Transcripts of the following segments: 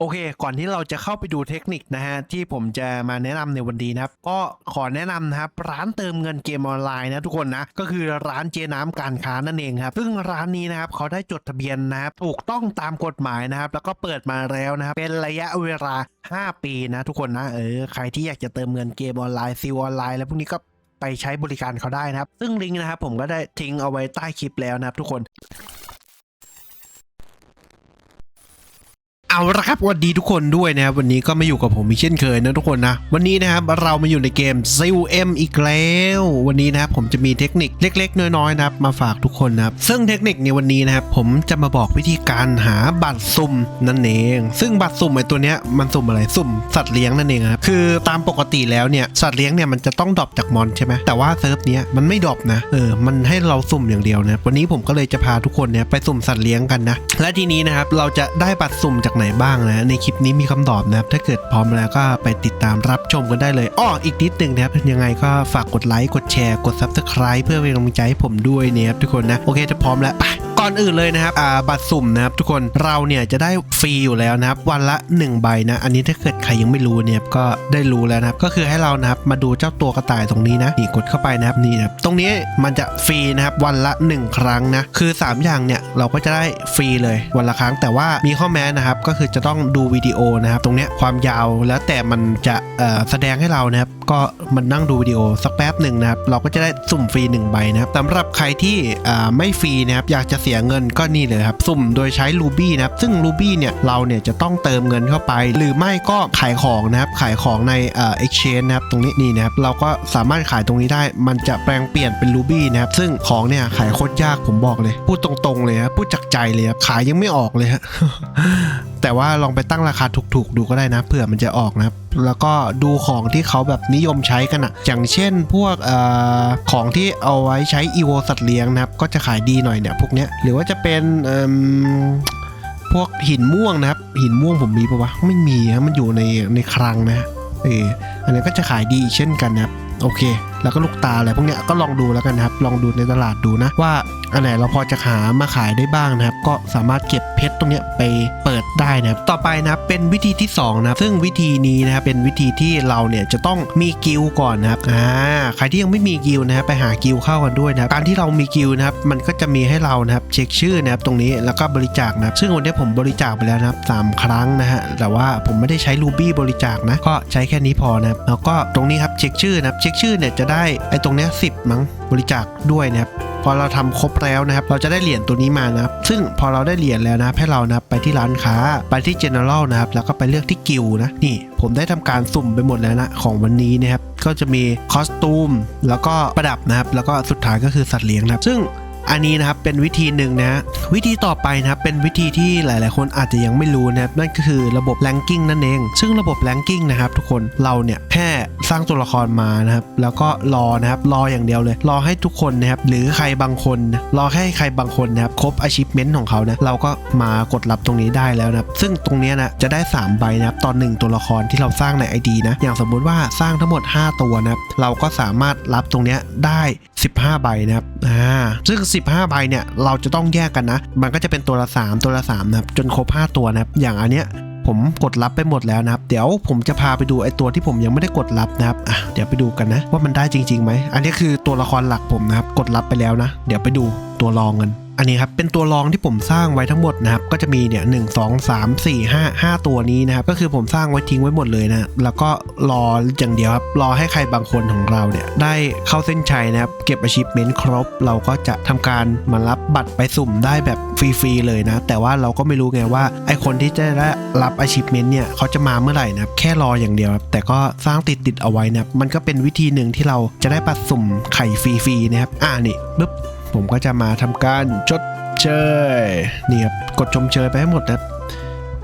โอเค ก่อนที่เราจะเข้าไปดูเทคนิคนะฮะที่ผมจะมาแนะนำในวันนี้นะครับ ก็ขอแนะนำนะครับร้านเติมเงินเกมออนไลน์นะทุกคนนะก็คือร้านเจน้ำการค้านั่นเองครับซึ่งร้านนี้นะครับเขาได้จดทะเบียนนะครับถูกต้องตามกฎหมายนะครับ แล้วก็เปิดมาแล้วนะครับเป็นระยะเวลา 5 ปีนะทุกคนนะเออใครที่อยากจะเติมเงินเกมออนไลน์ซิลออนไลน์แล้วพวกนี้ก็ไปใช้บริการเขาได้นะครับ ซึ่งลิงก์นะครับผมก็ได้ทิ้งเอาไว้ใต้คลิปแล้วนะครับทุกคน เอาละครับสวัสดีทุกคนด้วยนะครับวันนี้ก็มาอยู่กับผมอีกเช่นเคยนะทุกคนนะ วันนี้นะครับเรามาอยู่ในเกม z i l M อีกแล้ว วันนี้นะครับผมจะมีเทคนิคเล็ก ๆ น้อยๆนะครับมาฝากทุกคนนะครับซึ่งเทคนิคในวันนี้นะครับผมจะมาบอกวิธีการหาบัตรสุ่มนั่นเอง ซึ่งบัตรสุ่มไอ้ตัวเนี้ยมันสุ่มอะไรสุ่มสัตว์เลี้ยงนั่นเองครับคือตามปกติแล้วเนี่ยสัตว์เลี้ยงเนี่ยมันจะต้องดรอปจากมอนใช่ไหมแต่ว่าเซิร์ฟเนี้ยมันไม่ดรอปนะเออมันให้เราสุ่มอย่างเดียวนะวันนี้ผมก็เลยจะพาทุกคนเนี่ยไปสุ่มสัตว์เลี้ยงกันนะและทีนี้นะครับเราจะได้บัตรสุ่มจากไหนบ้างนะ ในคลิปนี้มีคำตอบนะครับ ถ้าเกิดพร้อมแล้วก็ไปติดตามรับชมกันได้เลยอ้ออีกนิดหนึ่งนะครับ ยังไงก็ฝากกดไลค์ กดแชร์ กด Subscribe เพื่อเป็นกำลังใจให้ผมด้วยนะครับทุกคนนะ โอเคจะพร้อมแล้วไป อนอื่นเลยนะครับอ่าบัตรสุ่มนะครับทุกคนเราเนี่ยจะได้ฟรีอยู่แล้วนะครับ วันละ 1 ใบนะ อันนี้ถ้าเกิดใครยังไม่รู้เนี่ยก็ได้รู้แล้วนะครับ ก็คือให้เรานะครับมาดูเจ้าตัวกระต่ายตรงนี้นะนี่กดเข้าไปนะครับนี่นะครับตรงนี้มันจะฟรีนะครับวันละ 1 ครั้งนะคือ 3 อย่างเนี่ยเราก็จะได้ฟรีเลยวันละครั้ง แต่ว่ามีข้อแม้นะครับก็คือจะต้องดูวิดีโอนะครับ ตรงเนี้ยความยาวแล้วแต่มันจะอ่อแสดงให้เรานะครับก็มันนั่งดูวิดีโอสักแป๊บหนึ่งนะครับเราก็จะได้สุ่มฟรี 1 ใบนะครับสำหรับใครที่ไม่ฟรีนะครับอยากจะเสียเงินก็นี่เลยครับ สุ่มโดยใช้ลูบี้นะครับ ซึ่งลูบี้เนี่ยเราเนี่ยจะต้องเติมเงินเข้าไป หรือไม่ก็ขายของนะครับ ขายของในเอ่อ exchange นะครับ ตรงนี้นี่นะครับ เราก็สามารถขายตรงนี้ได้ มันจะแปลงเปลี่ยนเป็นลูบี้นะครับ ซึ่งของเนี่ยขายโคตรยากผมบอกเลย พูดตรงๆเลยครับพูดจากใจเลยครับ ขายยังไม่ออกเลยฮะ แต่ว่าลองไปตั้งราคาถูกๆ ดูก็ได้นะเผื่อมันจะออกนะครับแล้วก็ดูของที่เขาแบบนิยมใช้กันอะอย่างเช่นพวกเออของที่เอาไว้ใช้อีโวสัตว์เลี้ยงนะครับ ก็จะขายดีหน่อยเนี่ยพวกเนี้ยหรือว่าจะเป็นพวกหินม่วงนะครับ หินม่วงผมมีปะวะไม่มีนะมันอยู่ในในคลังนะเอออันนี้ก็จะขายดีอีกเช่นกันนะครับ โอเค แล้วก็ลูกตาอะไรพวกเนี้ยก็ลองดูแล้วกันนะครับ ลองดูในตลาดดูนะว่าอันไหนเราพอจะหามาขายได้บ้างนะครับ ก็สามารถเก็บเพชรตรงเนี้ยไปเปิดได้นะครับ ต่อไปนะครับเป็นวิธีที่สองนะครับซึ่งวิธีนี้นะครับเป็นวิธีที่เราเนี่ยจะต้องมีกิลก่อนนะครับอ่าใครที่ยังไม่มีกิลนะครับไปหากิลเข้ากันด้วยนะครับการที่เรามีกิลนะครับมันก็จะมีให้เรานะครับเช็คชื่อนะครับตรงนี้แล้วก็บริจาคนะครับซึ่งวันนี้ผมบริจาคไปแล้วนะครับสามครั้งนะฮะแต่ว่าผมไม่ได้ใช้รูบี้บริจาคนะก็ใช้แค่นี้พอนะครับแล้วก็ตรงนี้ครับเช็คชื่อนะครับเช็คชื่อเนี่ยจะได้ไอ้ตรงเนี้ยสิบมั้งบริจาคด้วยนะครับพอเราทำครบแล้วนะครับ เราจะได้เหรียญตัวนี้มานะครับ ซึ่งพอเราได้เหรียญแล้วนะให้เรานะไปที่ร้านค้าไปที่ general นะครับ แล้วก็ไปเลือกที่กิลนะ นี่ผมได้ทำการสุ่มไปหมดแล้วนะของวันนี้นะครับ ก็จะมีคอสตูม แล้วก็ประดับนะครับ แล้วก็สุดท้ายก็คือสัตว์เลี้ยงนะครับ ซึ่ง อันนี้นะครับเป็นวิธีหนึ่งนะวิธีต่อไปนะครับเป็นวิธีที่หลาย ๆ คนอาจจะยังไม่รู้นะครับนั่นก็คือระบบ ranking นั่นเอง ซึ่งระบบ ranking นะครับทุกคนเราเนี่ยแค่สร้างตัวละครมานะครับแล้วก็รอนะครับรออย่างเดียวเลย รอให้ทุกคนนะครับหรือใครบางคน รอให้ใครบางคนนะครับครบ achievement ของเขานะเราก็มากดรับตรงนี้ได้แล้วนะครับซึ่งตรงนี้นะจะได้ 3 ใบนะครับตอนหนึ่งตัวละครที่เราสร้างใน ID นะอย่างสมมุติว่าสร้างทั้งหมด 5 ตัวนะครับเราก็สามารถรับตรงนี้ได้ 15 ใบนะครับอ่าซึ่ง 15 ใบเนี่ยเราจะต้องแยกกันนะ มันก็จะเป็นตัวละ 3 ตัวละ3นะครับจนครบ 5 ตัวนะครับอย่างอันเนี้ยผมกดรับไปหมดแล้วนะครับ เดี๋ยวผมจะพาไปดูไอ้ตัวที่ผมยังไม่ได้กดรับนะครับอะเดี๋ยวไปดูกันนะว่ามันได้จริงๆไหมอันนี้คือตัวละครหลักผมนะครับกดรับไปแล้วนะ เดี๋ยวไปดูตัวรองกัน อันนี้ครับเป็นตัวรองที่ผมสร้างไว้ทั้งหมดนะครับก็จะมีเนี่ยหนึ่งสองสามสี่ห้าห้าตัวนี้นะครับก็คือผมสร้างไว้ทิ้งไว้หมดเลยนะแล้วก็รออย่างเดียวครับรอให้ใครบางคนของเราเนี่ยได้เข้าเส้นชัยนะครับเก็บ achievement ครบ เราก็จะทำการมารับบัตรไปสุ่มได้แบบฟรีๆเลยนะแต่ว่าเราก็ไม่รู้ไงว่าไอคนที่จะได้รับ achievement เนี่ยเขาจะมาเมื่อไหร่นะครับแค่รออย่างเดียวครับแต่ก็สร้างติดๆเอาไว้นะครับมันก็เป็นวิธีหนึ่งที่เราจะได้บัตรสุ่มไข่ฟรีๆนะครับอ่านี่ปึ๊บ ผมก็จะมาทำการชดเชยนี่ครับกดชมเชยไปให้หมดนะ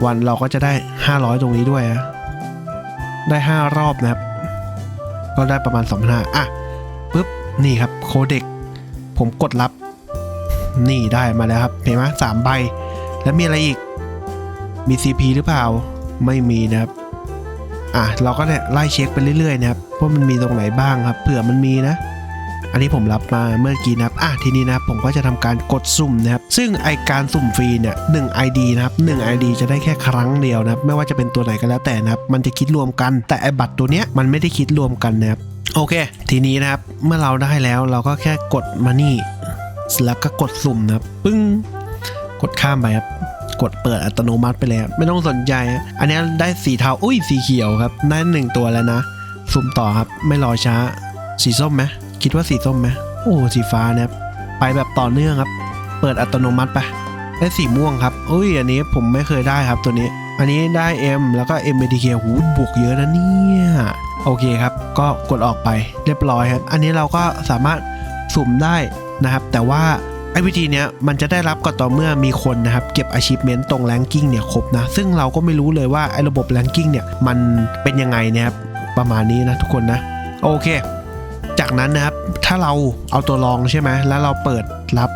วันเราก็จะได้ 500 ตรงนี้ด้วยนะได้ 5 รอบนะครับ ก็ได้ประมาณ2 5อะปุ๊บนี่ครับโคเด็ก ผมกดรับ นี่ได้มาแล้วครับเห็นไหมสามใบ แล้วมีอะไรอีก มี CP หรือเปล่าไม่มีนะครับอะเราก็เนี่ยไล่เช็คไปเรื่อยๆนะครับว่ามันมีตรงไหนบ้างครับเผื่อมันมีนะ อันนี้ผมรับมาเมื่อกี้นะครับอะทีนี้นะผมก็จะทำการกดสุ่มนะครับซึ่งไอการสุ่มฟรีเนี่ยหนึ่ง ID นะครับหนึ่ง ID จะได้แค่ครั้งเดียวนะครับไม่ว่าจะเป็นตัวไหนก็แล้วแต่นะครับมันจะคิดรวมกัน แต่ไอบัตรตัวเนี้ยมันไม่ได้คิดรวมกันนะครับโอเค ทีนี้นะครับเมื่อเราได้แล้วเราก็แค่กดมานี่แล้วก็กดสุ่มนะครับปึ้งกดข้ามไปครับกดเปิดอัตโนมัติไปเลยไม่ต้องสนใจ อันนี้ได้สีเทาอุ้ยสีเขียวครับได้หนึ่งตัวแล้วนะ สุ่มต่อครับไม่รอช้า สีส้มไหม คิดว่าสีส้มไหมโอ้สีฟ้านะครับไปแบบต่อเนื่องครับ เปิดอัตโนมัติไปได้สีม่วงครับอุ้ยอันนี้ผมไม่เคยได้ครับตัวนี้ อันนี้ได้ M แล้วก็ M B T K หูบวกเยอะนะเนี่ยโอเคครับ ก็กดออกไปเรียบร้อยครับ อันนี้เราก็สามารถสุ่มได้นะครับ แต่ว่าไอ้วิธีเนี้ยมันจะได้รับก็ต่อเมื่อมีคนนะครับ เก็บ achievement ตรง ranking เนี่ยครบนะ ซึ่งเราก็ไม่รู้เลยว่าไอ้ระบบ ranking เนี่ยมันเป็นยังไงนะครับประมาณนี้นะทุกคนนะ โอเค จากนั้นนะครับถ้าเราเอาตัวรองใช่ไหมแล้วเราเปิดรับ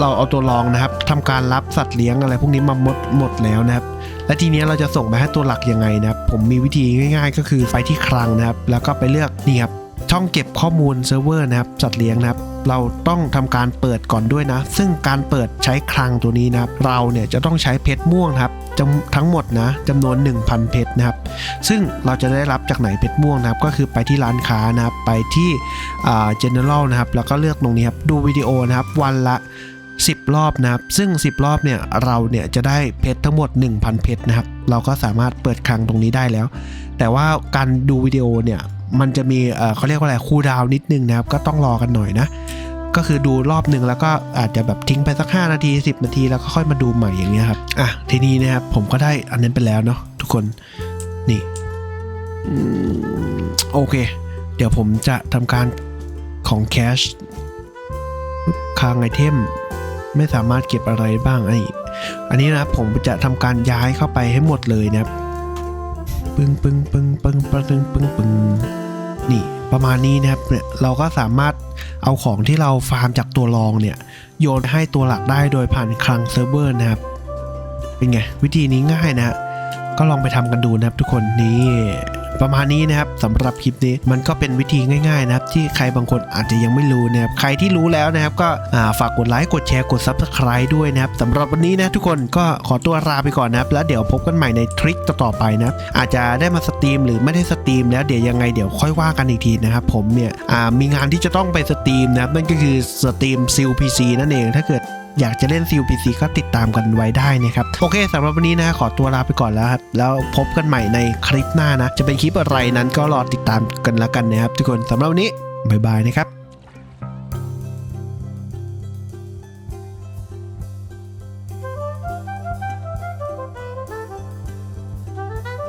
เราเอาตัวรองนะครับทำการรับสัตว์เลี้ยงอะไรพวกนี้มาหมดหมดแล้วนะครับ และทีนี้เราจะส่งไปให้ตัวหลักยังไงนะครับ ผมมีวิธีง่าย ๆ ก็คือไปที่คลังนะครับ แล้วก็ไปเลือกนี่ครับช่องเก็บข้อมูลเซิร์ฟเวอร์นะครับสัตว์เลี้ยงนะครับ เราต้องทำการเปิดก่อนด้วยนะ ซึ่งการเปิดใช้คลังตัวนี้นะครับ เราเนี่ยจะต้องใช้เพชรม่วงนะครับ ทั้งหมดนะจำนวน 1,000 เพชรนะครับ ซึ่งเราจะได้รับจากไหนเพชรม่วงนะครับ ก็คือไปที่ร้านค้านะครับ ไปที่อ่า general นะครับ แล้วก็เลือกตรงนี้ครับ ดูวิดีโอนะครับ วันละ 10 รอบนะครับ ซึ่ง 10 รอบเนี่ย เราเนี่ยจะได้เพชรทั้งหมด 1,000 เพชรนะครับ เราก็สามารถเปิดคลังตรงนี้ได้แล้ว แต่ว่าการดูวิดีโอเนี่ย มันจะมีเขาเรียกว่าอะไร คูลดาวน์นิดนึงนะครับ ก็ต้องรอกันหน่อยนะ ก็คือดูรอบหนึ่งแล้วก็อาจจะแบบทิ้งไปสัก 5 นาที 10 นาทีแล้วก็ค่อยมาดูใหม่อย่างเงี้ยครับอะทีนี้นะครับผมก็ได้อันนั้นไปแล้วเนาะทุกคนนี่อโอเค เดี๋ยวผมจะทำการของแคชค้างไอเทมไม่สามารถเก็บอะไรบ้างไออันนี้นะผมจะทำการย้ายเข้าไปให้หมดเลยนะครับปึ้งปึ้งปึ้งปึ้งปึ้งปึ้งปึ้งนี่ ประมาณนี้นะครับเนี่ยเราก็สามารถเอาของที่เราฟาร์มจากตัวรองเนี่ยโยนให้ตัวหลักได้โดยผ่านคลังเซิร์ฟเวอร์นะครับ เป็นไง วิธีนี้ง่ายนะ ก็ลองไปทำกันดูนะครับทุกคนนี่ ประมาณนี้นะครับสำหรับคลิปนี้มันก็เป็นวิธีง่ายๆนะครับที่ใครบางคนอาจจะยังไม่รู้นะครับใครที่รู้แล้วนะครับก็ฝากกดไลค์กดแชร์กด Subscribe ด้วยนะครับสำหรับวันนี้นะทุกคนก็ขอตัวลาไปก่อนนะครับแล้วเดี๋ยวพบกันใหม่ในทริคต่อๆไปนะอาจจะได้มาสตรีมหรือไม่ได้สตรีมแล้วเดี๋ยวยังไงเดี๋ยวค่อยว่ากันอีกทีนะครับผมเนี่ยมีงานที่จะต้องไปสตรีมนะครับนั่นก็คือสตรีมซิลพีซีนั่นเองถ้าเกิด อยากจะเล่นซิลพีซีก็ติดตามกันไว้ได้นะครับ โอเคสำหรับวันนี้นะขอตัวลาไปก่อนแล้วครับ แล้วพบกันใหม่ในคลิปหน้านะ จะเป็นคลิปอะไรนั้นก็รอติดตามกันแล้วกันนะครับทุกคนสำหรับวันนี้บ๊ายบายนะครับ